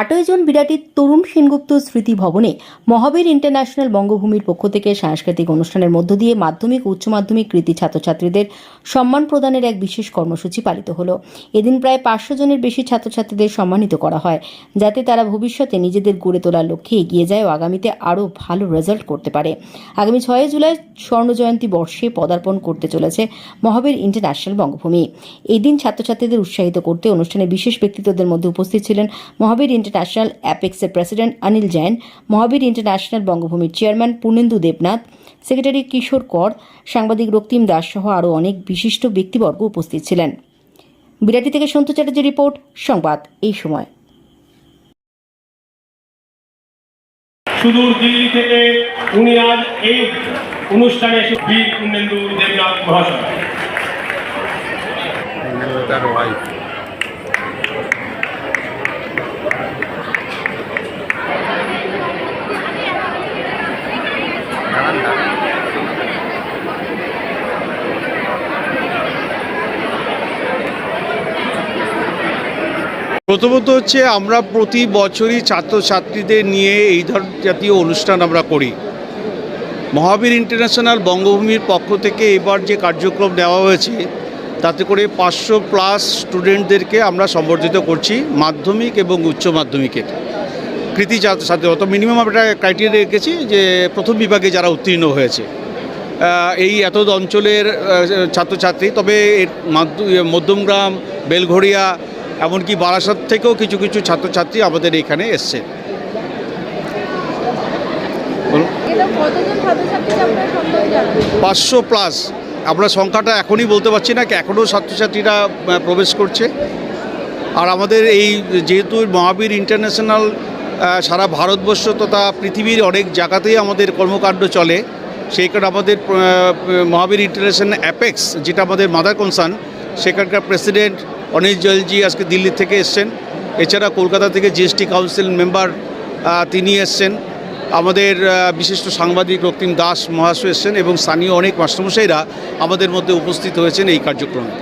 আটই জন বিরাটির তরুণ সেনগুপ্ত স্মৃতি ভবনে মহাবীর ইন্টারন্যাশনাল বঙ্গভূমির পক্ষ থেকে সাংস্কৃতিক অনুষ্ঠানের মধ্য দিয়ে মাধ্যমিক, উচ্চ মাধ্যমিক কৃতি ছাত্রছাত্রীদের সম্মান প্রদানের এক বিশেষ কর্মসূচি পালিত হলো। এদিন প্রায় পাঁচশো জনের বেশি ছাত্রছাত্রীদের সম্মানিত করা হয়, যাতে তারা ভবিষ্যতে নিজেদের গড়ে তোলার লক্ষ্যে এগিয়ে যায় ও আগামীতে আরও ভালো রেজাল্ট করতে পারে। আগামী ছয় জুলাই স্বর্ণজয়ন্তী বর্ষে পদার্পণ করতে চলেছে মহাবীর ইন্টারন্যাশনাল বঙ্গভূমি। এদিন ছাত্রছাত্রীদের উৎসাহিত করতে অনুষ্ঠানে বিশেষ ব্যক্তিত্বদের মধ্যে উপস্থিত ছিলেন মহাবীর ইন্টারন্যাশনাল অ্যাপেক্সের প্রেসিডেন্ট অনিল জৈন মহাবীর ইন্টারন্যাশনাল বঙ্গভূমির চেয়ারম্যান পূর্ণেন্দু দেবনাথ সেক্রেটারি কিশোর কর সাংবাদিক রক্তিম দাস সহ আরও অনেক বিশিষ্ট ব্যক্তিবর্গ উপস্থিত ছিলেন। বিরাটি থেকে সন্তু চ্যাটার্জি রিপোর্ট সংবাদ এই সময়। সুদূর দিল্লি থেকে উনি আজ এই অনুষ্ঠানে এসে বীর পূর্ণেন্দু দেবনাথ মহাশয়। প্রথমত হচ্ছে আমরা প্রতি বছরই ছাত্রছাত্রীদের নিয়ে এই ধর জাতীয় অনুষ্ঠান আমরা করি। মহাবীর ইন্টারন্যাশনাল বঙ্গভূমির পক্ষ থেকে এবার যে কার্যক্রম নেওয়া হয়েছে, তাতে করে পাঁচশো প্লাস স্টুডেন্টদেরকে আমরা সম্বর্ধিত করছি মাধ্যমিক এবং উচ্চ মাধ্যমিকের। কৃতি ছাত্র অত মিনিমাম একটা ক্রাইটেরিয়া রেখেছি যে প্রথম বিভাগে যারা উত্তীর্ণ হয়েছে। এই এত অঞ্চলের ছাত্রছাত্রী, তবে মধ্যমগ্রাম, বেলঘড়িয়া এমনকি বারাসাত থেকেও কিছু কিছু ছাত্রছাত্রী আমাদের এখানে এসছে। পাঁচশো প্লাস। আমরা সংখ্যাটা এখনই বলতে পারছি না কি এখনও ছাত্রছাত্রীরা প্রবেশ করছে। আর আমাদের এই যেহেতু মহাবীর ইন্টারন্যাশনাল সারা ভারতবর্ষ তথা পৃথিবীর অনেক জায়গাতেই আমাদের কর্মকাণ্ড চলে সেই কারণে আমাদের মহাবীর ইন্টারন্যাশনাল অ্যাপেক্স যেটা আমাদের মাদার কনসার্ন সেখানকার প্রেসিডেন্ট অনিল জয়লজি আজকে দিল্লি থেকে এসছেন। এছাড়া কলকাতা থেকে জিএসটি কাউন্সিল মেম্বার তিনি এসছেন। আমাদের বিশিষ্ট সাংবাদিক রক্তিম দাস মহাশয় এসছেন এবং স্থানীয় অনেক মাস্টারমশাইরা আমাদের মধ্যে উপস্থিত হয়েছেন এই কার্যক্রমে।